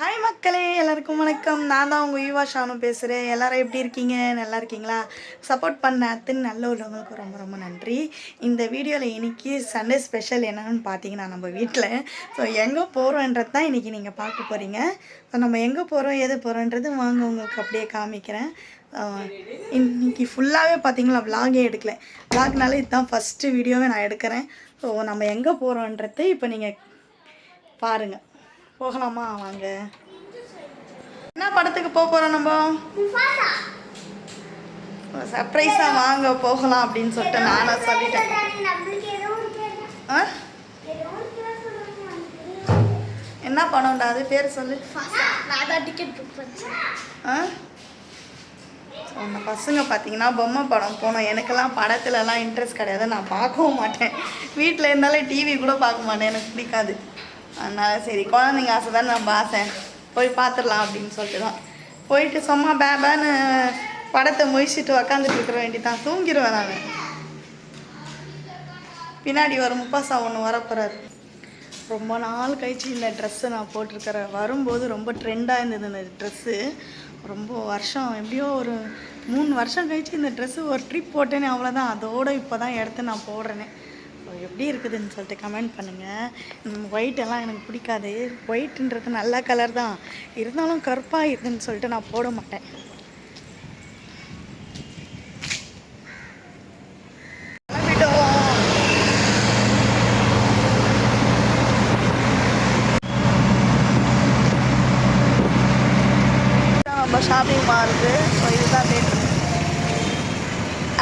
Hi மக்களே. எல்லாருக்கும் வணக்கம். நான் தான் உங்கள் யுவா ஷானு பேசுகிறேன் எல்லோரும் எப்படி இருக்கீங்க? நல்லா இருக்கீங்களா? சப்போர்ட் பண்ண அத்தனை நல்ல உள்ளவங்களுக்கு ரொம்ப ரொம்ப நன்றி. இந்த வீடியோவில் இன்னைக்கு சண்டே ஸ்பெஷல் என்னன்னு பார்த்தீங்கன்னா நம்ம வீட்டில் ஸோ எங்கே போகிறோன்றது தான் இன்றைக்கி நீங்கள் பார்க்க போகிறீங்க ஸோ நம்ம எங்கே போகிறோம் எது போகிறோன்றது வாங்க உங்களுக்கு அப்படியே காமிக்கிறேன். இன்றைக்கி ஃபுல்லாகவே பார்த்தீங்களா vlog-ஏ எடுக்கல. Vlogனால இதுதான் ஃபஸ்ட்டு வீடியோவே நான் எடுக்கிறேன். ஸோ நம்ம எங்கே போகிறோன்றது இப்போ நீங்கள் பாருங்கள் போகலாமா வாங்க. என்ன படத்துக்கு போக போகிறோம் நம்ம? சர்ப்ரைஸாக வாங்க போகலாம் அப்படின்னு சொல்லிட்டு நானாக சொல்லிட்டேன். ஆ? என்ன படம்டா அது? பேர் சொல்லு. ஆ? அந்த பசங்க பார்த்தீங்கன்னா பொம்மை படம் போனோம். எனக்கெல்லாம் படத்துலலாம் இன்ட்ரெஸ்ட் கிடையாது. நான் பார்க்கவும் மாட்டேன். வீட்டில் இருந்தாலே டிவி கூட பார்க்க மாட்டேன். எனக்கு பிடிக்காது. அதனால் சரி குழந்தைங்க ஆசை தானே நம்ம ஆசை. போய் பார்த்துடலாம் அப்படின்னு சொல்லிட்டு தான். போயிட்டு சும்மா பேபான்னு படத்தை முழிச்சிட்டு உக்காந்துட்டு இருக்கிற வேண்டிதான் தூங்கிடுவேன் நான். பின்னாடி ஒரு முப்பாசா ஒன்று வரப்போகிறாரு ரொம்ப நாள் கழிச்சு இந்த ட்ரெஸ்ஸை நான் போட்டிருக்கிறேன். வரும்போது ரொம்ப ட்ரெண்டாக இருந்தது இந்த ட்ரெஸ்ஸு ரொம்ப வருஷம் எப்படியோ ஒரு மூணு வருஷம் கழிச்சு இந்த ட்ரெஸ்ஸு ஒரு ட்ரிப் போட்டேனே அவ்வளோதான் அதோட இப்போ தான் எடுத்து நான் போடுறேனே. எப்படி இருக்குதுன்னு சொல்லிட்டு கமெண்ட் பண்ணுங்கள் ஒயிட் எல்லாம் எனக்கு பிடிக்காது. ஒயிட்டுன்றது நல்ல கலர் தான். இருந்தாலும் கருப்பாக இருக்குதுன்னு சொல்லிட்டு நான் போட மாட்டேன். ஷாப்பிங் மாலுக்கு ஸோ இதுதான்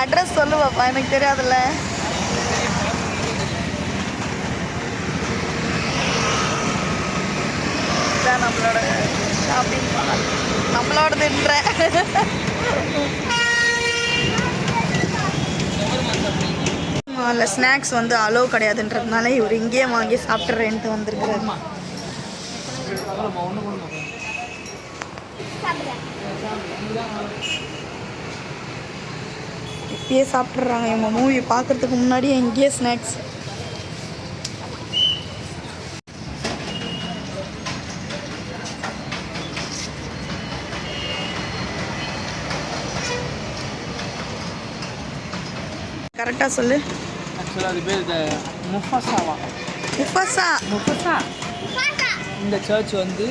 அட்ரஸ் சொல்லு பாப்பா எனக்கு தெரியாதுல்ல. இதுதான் நம்மளோட ஷாப்பிங் மால் நம்மளோடதுன்ற மாலில் ஸ்நாக்ஸ் வந்து அலோவ் கிடையாதுன்றதுனால இவர் இங்கேயே வாங்கி சாப்பிட்றேன்ட்டு வந்திருக்கிறாரு. இப்பயே சாப்பிட்றாங்க இவங்க மூவி பார்க்கறதுக்கு முன்னாடியே இங்கேயே ஸ்நாக்ஸ் கரெக்டாக சொல்லு. ஆக்சுவலாக அது பேர் இந்த முஃபசாவா முஃபஸா. முஃபசா இந்த சர்ச் வந்து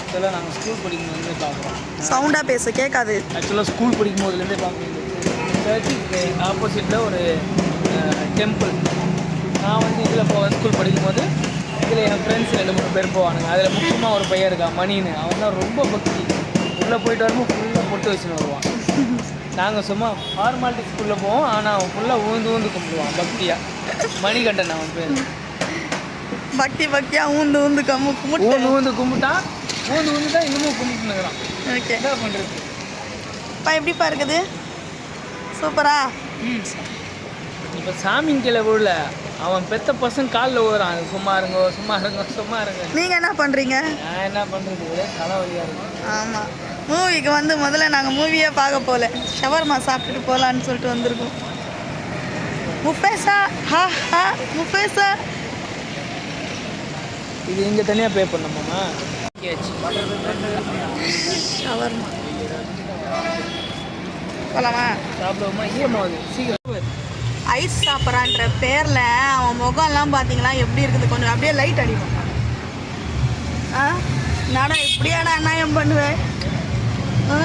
ஆக்சுவலாக நாங்கள் ஸ்கூல் படிக்கும் போதுலேருந்தே பார்க்குறோம். சவுண்டாக பேச கேட்காது. ஆக்சுவலாக ஸ்கூல் படிக்கும் போதுலேருந்தே பார்க்குறோம். சர்ச்சுக்கு ஆப்போசிட்டில் ஒரு டெம்பிள் நான் வந்து இதில் போ ஸ்கூல் படிக்கும்போது இதில் என் ஃப்ரெண்ட்ஸ் ரெண்டு மூணு பேர் போவானுங்க. அதில் முக்கியமாக ஒரு பையன் இருக்கான் மணின்னு. அவன் தான் ரொம்ப பக்தி. உள்ளே போயிட்டு வரும்போது ஃபுல்லாக பொட்டு வச்சுன்னு வருவான். நாங்கள் சும்மா ஃபார்மாலிட்டி ஸ்கூலில் போவோம். ஆனால் அவன் ஃபுல்லாக ஊந்து ஊந்து கும்பிடுவான். பக்தியாக மணிகண்டன் அவன் பேர். பக்தி பக்தியாக ஊந்து ஊந்து கம்மு கும்பிட்டு. ஊந்து ஊந்து கும்பிட்டான் ஊந்து ஊந்து தான் இன்னமும் கும்பிட்டுனுக்குறான் ஓகே. என்ன பண்ணுறது அப்பா எப்படிப்பா இருக்குது? சூப்பரா? ம். இப்போ சாமிங்க கீழே விடல அவன் பெத்த பசங்க காலில் அது சும்மா இருங்கோ சும்மா இருங்கோ சும்மா இருங்க நீங்கள் என்ன பண்ணுறீங்க நான் என்ன பண்ணுறது ஒரே தலைவலியாக இருக்கும் ஆமாம் மூவிக்கு வந்து முதல்ல நாங்கள் மூவியே பார்க்க போகல. ஷவர்மா சாப்பிட்டுட்டு போகலான்னு சொல்லிட்டு வந்திருக்கோம். முஃபேசா ஹா ஹா முஃபேசா. இது இங்கே தனியாக பே பண்ணணுமாம்மா? Catch shawarma. போகலாமா சாப்பிடுவோமா? ஈரமாகுது சீக்கிரம். ஐஸ் சாப்பிட்றான்ற பேரில் அவன் முகம்லாம் பார்த்தீங்களா? எப்படி இருக்குது? கொஞ்சம் அப்படியே லைட் அடிக்கும் ஆ? நாடா இப்படியாடா அநியாயம் பண்ணுவேன் ஆ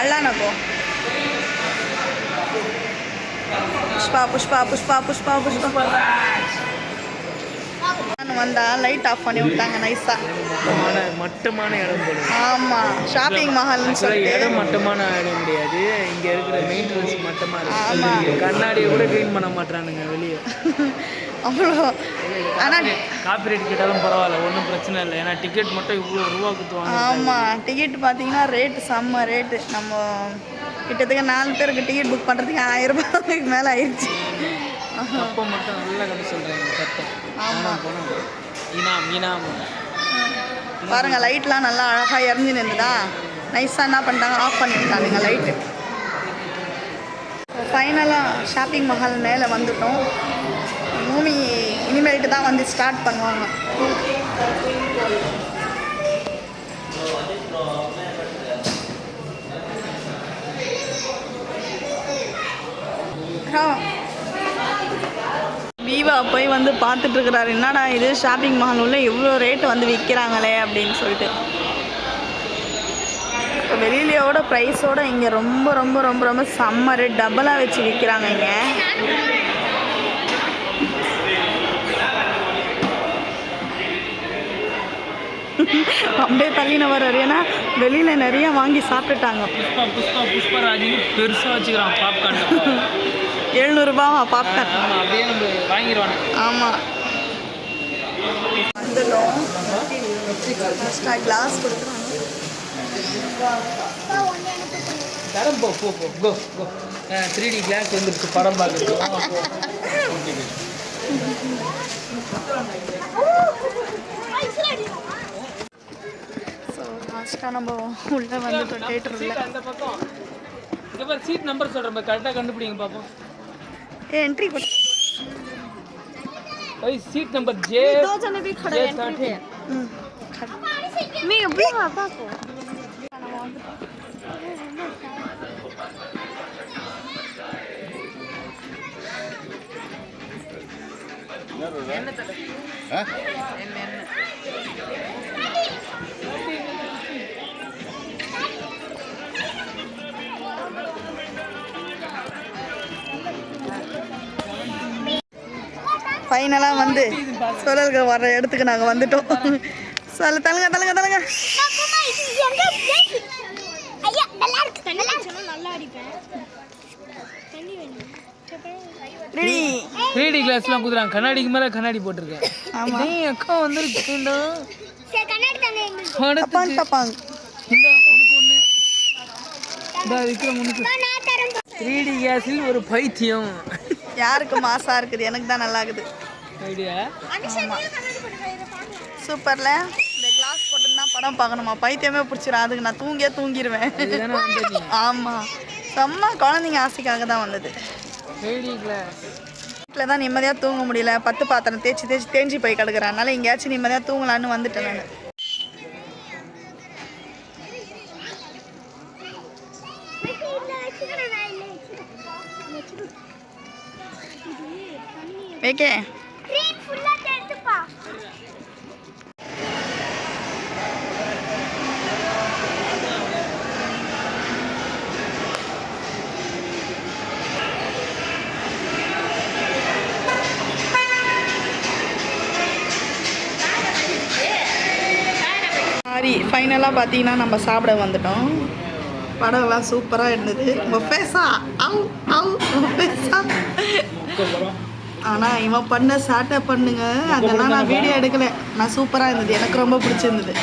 அல்லானப்போ புஷ்பா புஷ்பா புஷ்பா புஷ்பா புஷ்பா. நான் வந்தா லைட் ஆஃப் பண்ணி விட்டாங்க நைஸா மட்டமான மட்டமான இடம் போல. ஆமா ஷாப்பிங் மஹால்னு ஆக்சுவலாக சொல்லிட்டு. இடம் மட்டமான இடம் கிடையாது. இங்கே இருக்கிற மெயின்டெனன்ஸ் மட்டமாக ஆமா. இருக்கு கண்ணாடியை கூட க்ளீன் பண்ண மாட்டானுங்க வெளியே. அவ்வளோ. ஆனா காப்பிரைட் கேட்டாலும் பரவாயில்ல ஒன்றும் பிரச்சனை இல்லை. ஏன்னா டிக்கெட் மட்டும் இவ்வளோ ரூபா குத்துவாங்க. ஆமா டிக்கெட் பார்த்தீங்கன்னா ரேட்டு செம்ம ரேட்டு நம்ம கிட்டத்தட்ட நாலு பேருக்கு டிக்கெட் புக் பண்ணுறதுக்கு ஆயிரம் ரூபாய்க்கு மேலே ஆயிடுச்சு அப்போ மட்டும் நல்லா கதை சொல்கிறாங்க சத்தம் ஆமா. போனோம் இனாம். இனாம் பாருங்க லைட்லாம் நல்லா அழகா எரிஞ்சு நின்றுதா நைஸாக என்ன பண்ணிட்டாங்க? ஆஃப் பண்ணிட்டானுங்க லைட்டு ஃபைனலாக ஷாப்பிங் மஹால் மேலே வந்துட்டோம். இனிமேல்ட்டு தான் வந்து ஸ்டார்ட் பண்ணுவாங்க. வீவா போய் வந்து பார்த்துட்டு இருக்கிறாரு. என்னடா இது? ஷாப்பிங் மால் உள்ள இவ்வளோ ரேட்டு வந்து விற்கிறாங்களே அப்படின்னு சொல்லிட்டு. இப்போ வெளியிலையோட ப்ரைஸோட இங்கே ரொம்ப ரொம்ப ரொம்ப ரொம்ப செம்ம ரேட் டபுளாக வச்சு விற்கிறாங்க இங்கே. அப்படியே தள்ளின வர்றாரு. ஏன்னா வெளியில் நிறைய வாங்கி சாப்பிட்டுட்டாங்க. புஷ்பா புஷ்பா புஷ்பராஜின்னு பெருசாக வச்சுக்கிறான் பாப்கார்ன். எழுநூறுபாவா பாப்கார்ன். ஆமாம் அப்படியே நம்ம வாங்கிடுவானுங்க. ஆமாம் வந்துட்டோம். ஃபஸ்ட்டாக கிளாஸ் கொடுக்குறாங்க. தரம் போ போ போ go go three D glass வந்துருச்சு படம் பார்க்குறது லாஸ்ட்டாக நம்ம உள்ளே வந்துட்டோம் தேட்டர் உள்ள அந்த பக்கம் இங்கே பாரு சீட் நம்பர் சொல்கிறேன் கரெக்டாக கண்டுபிடிங்க பார்ப்போம் ஏ என்ட்ரி கொடு ओए सीट नंबर जे दो जने भी खड़े जे हैं एंट्री पे ம் मैं अभी पापा को ஃபைனலாக வந்து சுழல்க வர்ற இடத்துக்கு நாங்கள் வந்துட்டோம். சொல்ல தலுங்க தலுங்க தலுங்க ஐயா நல்லா இருக்கு நல்லா இருக்கு. நல்லா அடிப்பேன் தண்ணி வேணும் ரெடி த்ரீ டி கிளாஸ்லாம் குதுறாங்க கண்ணாடிக்கு மேலே கண்ணாடி போட்டிருக்கேன். ஆமா. டேய் அக்கா வந்துருக்கேன்டா இந்த உனக்கு ஒன்று இந்த விக்ரம் உனக்கு. கேஸில் ஒரு பைத்தியம். யாருக்கு மாசா இருக்குது? எனக்கு தான் நல்லா இருக்குது சூப்பர்ல. இந்த கிளாஸ் போட்டுன்னா படம் பார்க்கணுமா? பைத்தியமே பிடிச்சிரும். அதுக்கு நான் தூங்கியே தூங்கிடுவேன் ஆமாம் செம்ம குழந்தைங்க ஆசைக்காக தான் வந்தது. வீட்டில் தான் நிம்மதியாக தூங்க முடியல. பத்து பாத்திரம் தேய்ச்சி தேய்ச்சி தேஞ்சி போய் கிடக்குறேன். அதனால எங்கேயாச்சும் நிம்மதியாக தூங்கலான்னு வந்துட்டேன் நான். ஓகே. ஃபைனலாக பார்த்தீங்கன்னா நம்ம சாப்பிட வந்துட்டோம். படம்லாம் சூப்பராக இருந்தது. மொஃபேஸா அவு அவு மொஃபேஸா ஆனால் இவன் பண்ண சாட்டை பண்ணுங்க. அதெல்லாம் நான் வீடியோ எடுக்கல. நான் சூப்பராக இருந்தது. எனக்கு ரொம்ப பிடிச்சிருந்தது.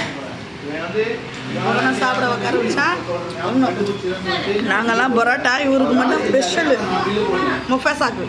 சாப்பிட உட்கார வச்சா? நாங்கெல்லாம் பரோட்டா இவருக்கு மட்டும் ஸ்பெஷல் முஃபேசாக்கு.